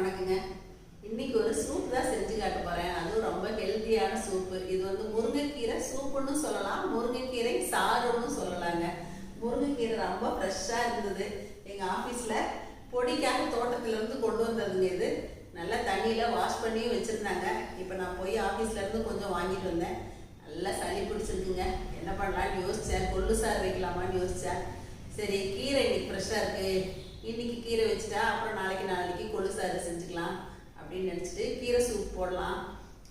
வணக்கங்க இன்னைக்கு ஒரு சூப் தான் செஞ்சு காட்ட போறேன். அதுவும் ரொம்ப ஹெல்த்தியான சூப்பு இது வந்து முருங்கைக்கீரை சூப்புன்னு சொல்லலாம். முருங்கைக்கீரை சாறுன்னு சொல்லலாங்க. முருங்கைக்கீரை ரொம்ப ஃப்ரெஷ்ஷாக இருந்தது. எங்கள் ஆஃபீஸில் பொடிக்காக தோட்டத்துல இருந்து கொண்டு வந்ததுங்க இது. நல்லா தண்ணியில் வாஷ் பண்ணி வச்சுருந்தாங்க. இப்போ நான் போய் ஆஃபீஸ்லேருந்து கொஞ்சம் வாங்கிட்டு வந்தேன். நல்லா சளி பிடிச்சிருக்குங்க. என்ன பண்ணலாம்னு யோசித்தேன் கொள்ளு சாறு வைக்கலாமான்னு யோசித்தேன் சரி கீரை இன்னைக்கு ஃப்ரெஷ்ஷாக இருக்கு. இன்னைக்கு கீரை வச்சுட்டா அப்புறம் நாளைக்கு நாளைக்கு கொள்ளு சாறு செஞ்சுக்கலாம் அப்படின்னு நினச்சிட்டு கீரை சூப் போடலாம்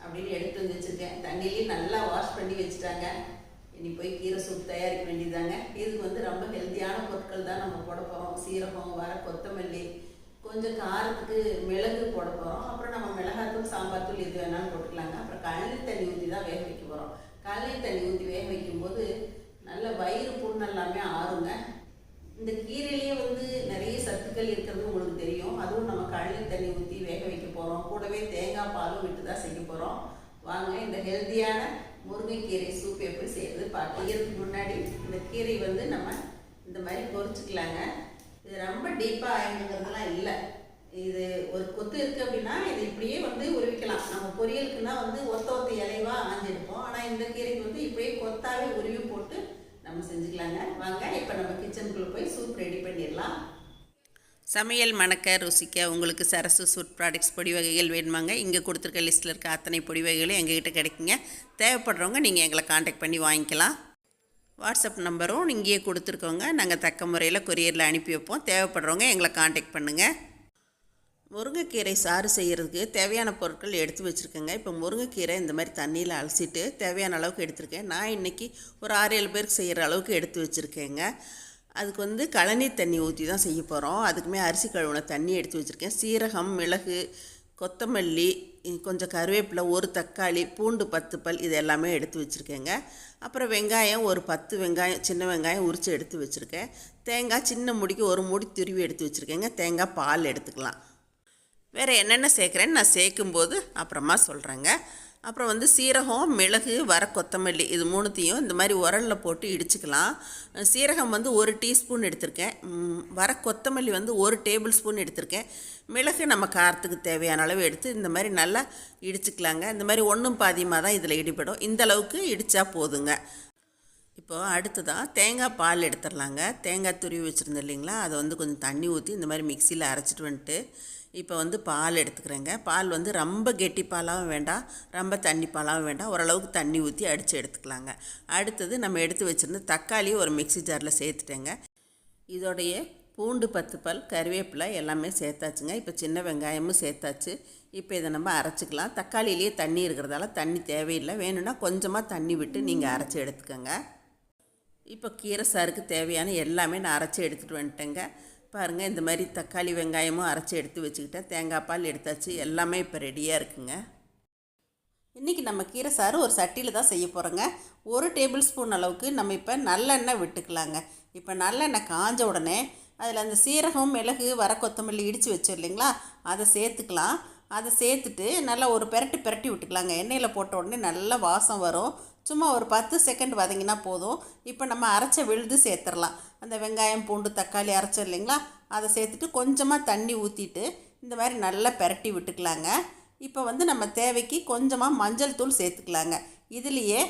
அப்படின்னு எடுத்து வந்து வச்சுருக்கேன். தண்ணியிலையும் நல்லா வாஷ் பண்ணி வச்சுட்டாங்க. இனி போய் கீரை சூப் தயாரிக்க வேண்டியதாங்க இதுக்கு வந்து ரொம்ப ஹெல்த்தியான பொருட்கள் தான் நம்ம போட போகிறோம் சீரகம் வர கொத்தமல்லி கொஞ்சம் காரத்துக்கு மிளகு போட போகிறோம் அப்புறம் நம்ம மிளகாத்தூள் சாம்பார் தூள் எது வேணாலும் போட்டுக்கலாங்க. அப்புறம் கழனி தண்ணி ஊற்றி தான் வேக வைக்க போகிறோம் கழனி தண்ணி ஊற்றி வேக வைக்கும்போது நல்ல வயிறு புண்ணெல்லாமே ஆறுங்க. இந்த கீரையிலேயே வந்து நிறைய சத்துக்கள் இருக்கிறது உங்களுக்கு தெரியும். அதுவும் நம்ம கழனி தண்ணி ஊற்றி வேக வைக்க போகிறோம் கூடவே தேங்காய் பாலும் விட்டு தான் செய்ய போகிறோம் வாங்க இந்த ஹெல்த்தியான முருங்கைக்கீரை சூப் எப்படி செய்யறது பார்க்கறதுக்கு முன்னாடி இந்த கீரை வந்து நம்ம இந்த மாதிரி பொரிச்சுக்கலாங்க இது ரொம்ப டீப்பாக ஆயிடுங்கிறதுலாம் இல்லை. இது ஒரு கொத்து இருக்குது அப்படின்னா இது இப்படியே வந்து உருவிக்கலாம். நம்ம பொரியலுக்குன்னா வந்து ஒத்த ஒத்த இலைவாக ஆஞ்செடுப்போம் ஆனால் இந்த கீரைக்கு வந்து இப்படியே கொத்தாவே உருவி நம்ம செஞ்சுக்கலாங்க. வாங்க இப்போ நம்ம கிச்சனுக்குள்ளே போய் சூப் ரெடி பண்ணிடலாம். சமையல் மணக்க ருசிக்க உங்களுக்கு சரசு சூட் ப்ராடக்ட்ஸ் பொடி வகைகள் வேணுமாங்க. இங்கே கொடுத்துருக்க லிஸ்ட்டில் இருக்க அத்தனை பொடி வகைகளும் எங்ககிட்ட கிடைக்குங்க. தேவைப்படுறவங்க நீங்கள் எங்களை காண்டாக்ட் பண்ணி வாங்கிக்கலாம். வாட்ஸ்அப் நம்பரும் இங்கேயே கொடுத்துருக்கோங்க. நாங்கள் தக்க முறையில் கொரியரில் அனுப்பி வைப்போம். தேவைப்படுறவங்க எங்களை காண்டாக்ட் பண்ணுங்கள் முருங்கைக்கீரை சாறு செய்கிறதுக்கு தேவையான பொருட்கள் எடுத்து வச்சுருக்கேங்க. இப்போ முருங்கைக்கீரை இந்த மாதிரி தண்ணியில் அலசிட்டு தேவையான அளவுக்கு எடுத்திருக்கேன். நான் இன்றைக்கி ஒரு ஆறு ஏழு பேருக்கு செய்கிற அளவுக்கு எடுத்து வச்சுருக்கேங்க. அதுக்கு வந்து கழனி தண்ணி ஊற்றி தான் செய்ய போகிறோம் அதுக்குமே அரிசி கழுவுன தண்ணி எடுத்து வச்சுருக்கேன். சீரகம் மிளகு கொத்தமல்லி கொஞ்சம் கருவேப்பிலை ஒரு தக்காளி பூண்டு பத்து பல் இது எல்லாமே எடுத்து வச்சுருக்கேங்க. அப்புறம் வெங்காயம் ஒரு பத்து வெங்காயம் சின்ன வெங்காயம் உரித்து எடுத்து வச்சுருக்கேன். தேங்காய் சின்ன முடிக்கு ஒரு முடி துருவி எடுத்து வச்சுருக்கேங்க. தேங்காய் பால் எடுத்துக்கலாம். வேறு என்னென்ன சேர்க்குறேன்னு நான் சேர்க்கும்போது அப்புறமா சொல்கிறேங்க அப்புறம் வந்து சீரகம் மிளகு வர கொத்தமல்லி இது மூணுத்தையும் இந்த மாதிரி உரலில் போட்டு இடிச்சுக்கலாம். சீரகம் வந்து ஒரு டீஸ்பூன் எடுத்திருக்கேன். வர கொத்தமல்லி வந்து ஒரு டேபிள் ஸ்பூன் எடுத்திருக்கேன். மிளகு நம்ம காரத்துக்கு தேவையான அளவு எடுத்து இந்த மாதிரி நல்லா இடிச்சுக்கலாங்க. இந்த மாதிரி ஒன்றும் பாதியமாக தான் இதில் இடிபடும். இந்த அளவுக்கு இடித்தா போதுங்க. இப்போ அடுத்ததாக தேங்காய் பால் எடுத்துடலாங்க. தேங்காய் துருவி வச்சுருந்தேன் இல்லைங்களா? அதை வந்து கொஞ்சம் தண்ணி ஊற்றி இந்த மாதிரி மிக்சியில் அரைச்சிட்டு வந்துட்டு இப்போ வந்து பால் எடுத்துக்கிறேங்க. பால் வந்து ரொம்ப கெட்டி பாலாகவும் வேண்டாம். ரொம்ப தண்ணி பாலாகவும் வேண்டாம். ஓரளவுக்கு தண்ணி ஊற்றி அடித்து எடுத்துக்கலாங்க. அடுத்தது நம்ம எடுத்து வச்சுருந்து தக்காளி ஒரு மிக்ஸி ஜாரில் சேர்த்துட்டேங்க. இதோடைய பூண்டு பத்து பல் கருவேப்பிலை எல்லாமே சேர்த்தாச்சுங்க. இப்போ சின்ன வெங்காயமும் சேர்த்தாச்சு. இப்போ இதை நம்ம அரைச்சிக்கலாம். தக்காளியிலேயே தண்ணி இருக்கிறதால தண்ணி தேவையில்லை. வேணும்னா கொஞ்சமாக தண்ணி விட்டு நீங்கள் அரைச்சி எடுத்துக்கோங்க. இப்போ கீரை சாருக்கு தேவையான எல்லாமே நான் அரைச்சி எடுத்துகிட்டு வந்துட்டேங்க. பாருங்கள் இந்த மாதிரி தக்காளி வெங்காயமும் அரைச்சி எடுத்து வச்சுக்கிட்டேன். தேங்காய் பால் எடுத்தாச்சு. எல்லாமே இப்போ ரெடியாக இருக்குங்க. இன்றைக்கி நம்ம கீரை சாறு ஒரு சட்டியில் தான் செய்ய போகிறோங்க ஒரு டேபிள் ஸ்பூன் அளவுக்கு நம்ம இப்போ நல்லெண்ணெய் விட்டுக்கலாங்க. இப்போ நல்லெண்ணெய் காஞ்ச உடனே அதில் அந்த சீரகம் மிளகு வர கொத்தமல்லி இடித்து வச்சோம் இல்லைங்களா? அதை சேர்த்துக்கலாம். அதை சேர்த்துட்டு நல்லா ஒரு பெரட்டி பெரட்டி விட்டுக்கலாங்க. எண்ணெயில் போட்ட உடனே நல்லா வாசம் வரும். சும்மா ஒரு பத்து செகண்ட் வதங்கினா போதும். இப்போ நம்ம அரைச்ச விழுது சேர்த்துடலாம் அந்த வெங்காயம் பூண்டு தக்காளி அரைச்சோம் இல்லைங்களா? அதை சேர்த்துட்டு கொஞ்சமாக தண்ணி ஊற்றிட்டு இந்த மாதிரி நல்லா பெரட்டி விட்டுக்கலாங்க. இப்போ வந்து நம்ம தேவைக்கு கொஞ்சமாக மஞ்சள் தூள் சேர்த்துக்கலாங்க. இதுலேயே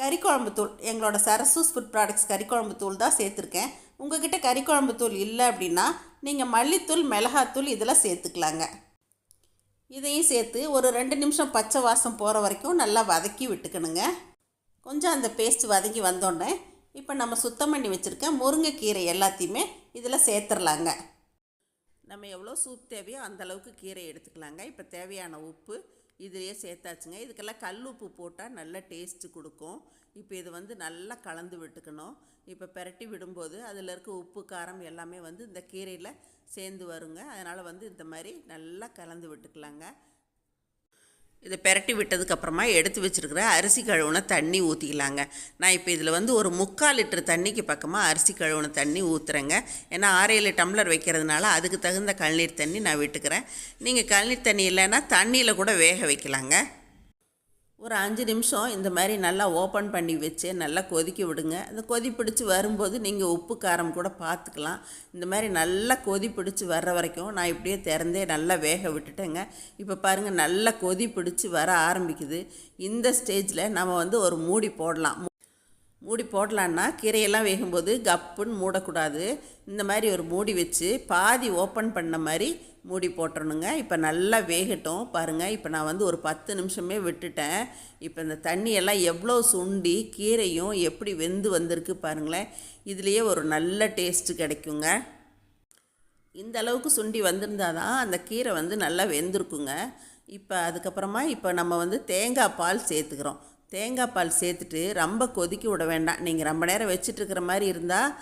கறிக்குழம்பு தூள் எங்களோட சரசூஸ் ஃபுட் ப்ராடக்ட்ஸ் கறிக்குழம்பு தூள் தான் சேர்த்துருக்கேன். உங்ககிட்ட கறிக்குழம்பு தூள் இல்லை அப்படின்னா நீங்கள் மல்லித்தூள் மிளகாத்தூள் இதெல்லாம் சேர்த்துக்கலாங்க. இதையும் சேர்த்து ஒரு ரெண்டு நிமிஷம் பச்சை வாசம் போகிற வரைக்கும் நல்லா வதக்கி விட்டுக்கணுங்க. கொஞ்சம் அந்த பேஸ்ட் வதங்கி வந்தோடனே இப்போ நம்ம சுத்தம் பண்ணி வச்சுருக்க முருங்கைக்கீரை எல்லாத்தையுமே இதில் சேர்த்துடலாங்க நம்ம எவ்வளோ சூப் தேவையோ அந்தளவுக்கு கீரை எடுத்துக்கலாங்க. இப்போ தேவையான உப்பு இதுலேயே சேர்த்தாச்சுங்க. இதுக்கெல்லாம் கல் உப்பு போட்டால் நல்ல டேஸ்ட்டு கொடுக்கும். இப்போ இது வந்து நல்லா கலந்து விட்டுக்கணும். இப்போ பெரட்டி விடும்போது அதில் இருக்க உப்பு காரம் எல்லாமே வந்து இந்த கீரையில் சேர்ந்து வருங்க. அதனால் வந்து இந்த மாதிரி நல்லா கலந்து விட்டுக்கலாங்க. இதை பெரட்டி விட்டதுக்கப்புறமா எடுத்து வச்சுருக்கிற அரிசி கழுவுன தண்ணி ஊற்றிக்கலாங்க நான் இப்போ இதில் வந்து ஒரு முக்கால் லிட்டர் தண்ணிக்கு பக்கமாக அரிசி கழுவுன தண்ணி ஊற்றுறேங்க ஏன்னா ஆறேழு ஏழு டம்ளர் வைக்கிறதுனால அதுக்கு தகுந்த கழநீர் தண்ணி நான் விட்டுக்கிறேன். நீங்கள் கழநீர் தண்ணி இல்லைன்னா தண்ணியில் கூட வேக வைக்கலாங்க. ஒரு அஞ்சு நிமிஷம் இந்த மாதிரி நல்லா ஓப்பன் பண்ணி வச்சு நல்லா கொதிக்க விடுங்க. அந்த கொதி பிடிச்சி வரும்போது நீங்கள் உப்பு காரம் கூட பார்த்துக்கலாம் இந்த மாதிரி நல்லா கொதி பிடிச்சி வர்ற வரைக்கும் நான் இப்படியே திறந்தே நல்லா வேக விட்டுட்டேங்க. இப்போ பாருங்கள் நல்லா கொதி பிடிச்சி வர ஆரம்பிக்குது. இந்த ஸ்டேஜில் நம்ம வந்து ஒரு மூடி போடலாம். மூடி போடலான்னா கீரையெல்லாம் வேகும்போது கப்புன்னு மூடக்கூடாது. இந்த மாதிரி ஒரு மூடி வச்சு பாதி ஓப்பன் பண்ண மாதிரி மூடி போட்டுறணுங்க. இப்போ நல்லா வேகட்டும். பாருங்கள் இப்போ நான் வந்து ஒரு பத்து நிமிஷமே விட்டுட்டேன். இப்போ இந்த தண்ணியெல்லாம் எவ்வளோ சுண்டி கீரையும் எப்படி வெந்து வந்திருக்கு பாருங்களேன். இதுலேயே ஒரு நல்ல டேஸ்ட்டு கிடைக்குங்க. இந்த அளவுக்கு சுண்டி வந்திருந்தா தான் அந்த கீரை வந்து நல்லா வெந்திருக்குங்க. இப்போ அதுக்கப்புறமா இப்போ நம்ம வந்து தேங்காய் பால் சேர்த்துக்கிறோம். தேங்காய் பால் சேர்த்துட்டு ரொம்ப கொதிக்க விட வேண்டாம். நீங்கள் ரொம்ப நேரம் வச்சிட்ருக்கிற மாதிரி இருந்தால்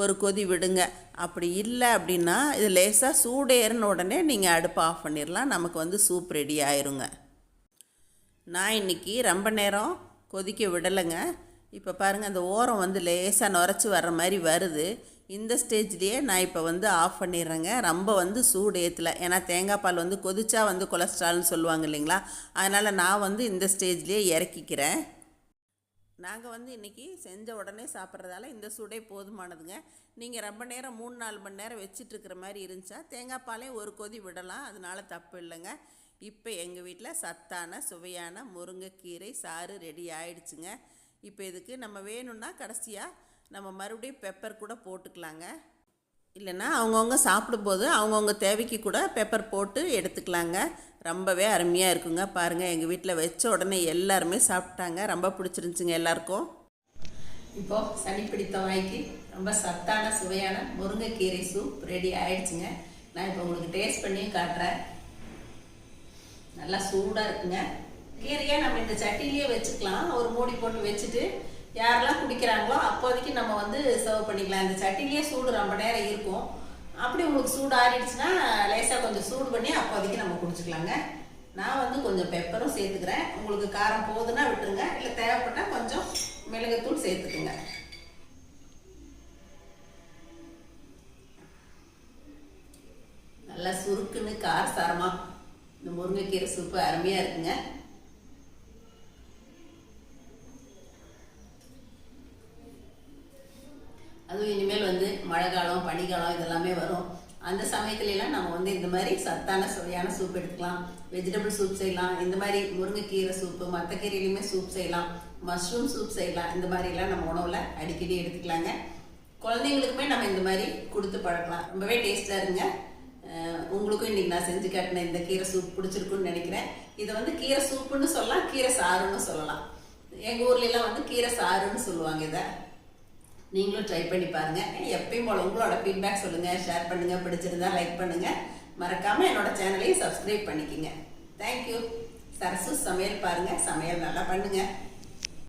ஒரு கொதி விடுங்க. அப்படி இல்லை அப்படின்னா இது லேசாக சூடேறின உடனே நீங்கள் அடுப்பை ஆஃப் பண்ணிடலாம் நமக்கு வந்து சூப் ரெடி ஆயிருங்க. நான் இன்றைக்கி ரொம்ப நேரம் கொதிக்க விடலைங்க. இப்போ பாருங்கள் அந்த ஓரம் வந்து லேசாக நுரைச்சி வர்ற மாதிரி வருது. இந்த ஸ்டேஜ்லேயே நான் இப்போ வந்து ஆஃப் பண்ணிடுறேங்க. ரொம்ப வந்து சூடு ஏற்றல ஏன்னா தேங்காய் பால் வந்து கொதிச்சா வந்து கொலஸ்ட்ரால்னு சொல்லுவாங்க இல்லைங்களா? அதனால் நான் வந்து இந்த ஸ்டேஜ்லேயே இறக்கிக்கிறேன். நாங்கள் வந்து இன்றைக்கி செஞ்ச உடனே சாப்பிட்றதால இந்த சூடே போதுமானதுங்க. நீங்கள் ரொம்ப நேரம் மூணு நாலு மணி நேரம் வச்சிட்ருக்கிற மாதிரி இருந்துச்சா? தேங்காய் பாலே ஒரு கொதி விடலாம். அதனால தப்பு இல்லைங்க. இப்போ எங்கள் வீட்டில் சத்தான சுவையான முருங்கைக்கீரை சாறு ரெடி ஆயிடுச்சுங்க. இப்போ இதுக்கு நம்ம வேணும்னா கடைசியாக நம்ம மறுபடியும் பெப்பர் கூட போட்டுக்கலாங்க. இல்லைன்னா அவங்கவுங்க சாப்பிடும்போது அவங்கவுங்க தேவைக்கு கூட பெப்பர் போட்டு எடுத்துக்கலாங்க. ரொம்பவே அருமையாக இருக்குங்க. பாருங்கள் எங்கள் வீட்டில் வச்ச உடனே எல்லாருமே சாப்பிட்டாங்க. ரொம்ப பிடிச்சிருந்துச்சுங்க எல்லாருக்கும். இப்போ சளி பிடித்த வாய்க்கு ரொம்ப சத்தான சுவையான முருங்கைக்கீரை சூப் ரெடி ஆயிடுச்சுங்க. நான் இப்போ உங்களுக்கு டேஸ்ட் பண்ணி காட்டுறேன். நல்லா சூடாக இருக்குங்க. கீரையாக நம்ம இந்த சட்டிலேயே வச்சுக்கலாம். ஒரு மூடி போட்டு வச்சுட்டு யாரெல்லாம் குடிக்கிறாங்களோ அப்போதைக்கு நம்ம வந்து சர்வ் பண்ணிக்கலாம். இந்த சட்டிலேயே சூடு ரொம்ப நேரம் இருக்கும். அப்படி உங்களுக்கு சூடு ஆறிடுச்சுன்னா லேசாக கொஞ்சம் சூடு பண்ணி அப்போதைக்கு நம்ம குடிச்சிக்கலாங்க. நான் வந்து கொஞ்சம் பெப்பரும் சேர்த்துக்கிறேன். உங்களுக்கு காரம் போதுன்னா விட்டுருங்க. இல்லை தேவைப்பட்டால் கொஞ்சம் மிளகுத்தூள் சேர்த்துக்குங்க. நல்லா சுருக்குன்னு காரசாரமா இந்த முருங்கைக்கீரை சூப்பு அருமையாக இருக்குங்க அதுவும் இனிமேல் மழைக்காலம் பனிக்காலம் இதெல்லாமே வரும். அந்த சமயத்துலலாம் நம்ம வந்து இந்த மாதிரி சத்தான சுவையான சூப் எடுத்துக்கலாம். வெஜிடபிள் சூப் செய்யலாம். இந்த மாதிரி முருங்கைக்கீரை சூப்பு மற்ற கீரையிலையுமே சூப் செய்யலாம். மஷ்ரூம் சூப் செய்யலாம். இந்த மாதிரி எல்லாம் நம்ம உணவில் அடிக்கடி எடுத்துக்கலாங்க. குழந்தைங்களுக்குமே நம்ம இந்த மாதிரி கொடுத்து பழக்கலாம். ரொம்பவே டேஸ்ட்டாக இருங்க உங்களுக்கும் இன்றைக்கி நான் செஞ்சு காட்டின இந்த கீரை சூப் பிடிச்சிருக்குன்னு நினைக்கிறேன். இதை வந்து கீரை சூப்புன்னு சொல்லலாம் கீரை சாறுன்னு சொல்லலாம். எங்கள் ஊர்ல வந்து கீரை சாறுன்னு சொல்லுவாங்க இதை. நீங்களும் ட்ரை பண்ணி பாருங்க. எப்பயும் போல உங்களோட ஃபீட்பேக் சொல்லுங்க ஷேர் பண்ணுங்க பிடிச்சிருந்தா லைக் பண்ணுங்க. மறக்காம என்னோட சேனலையும் சப்ஸ்கிரைப் பண்ணிக்கங்க. தேங்க்யூ சரசு சமையல் பாருங்க. சமையல் நல்லா பண்ணுங்க.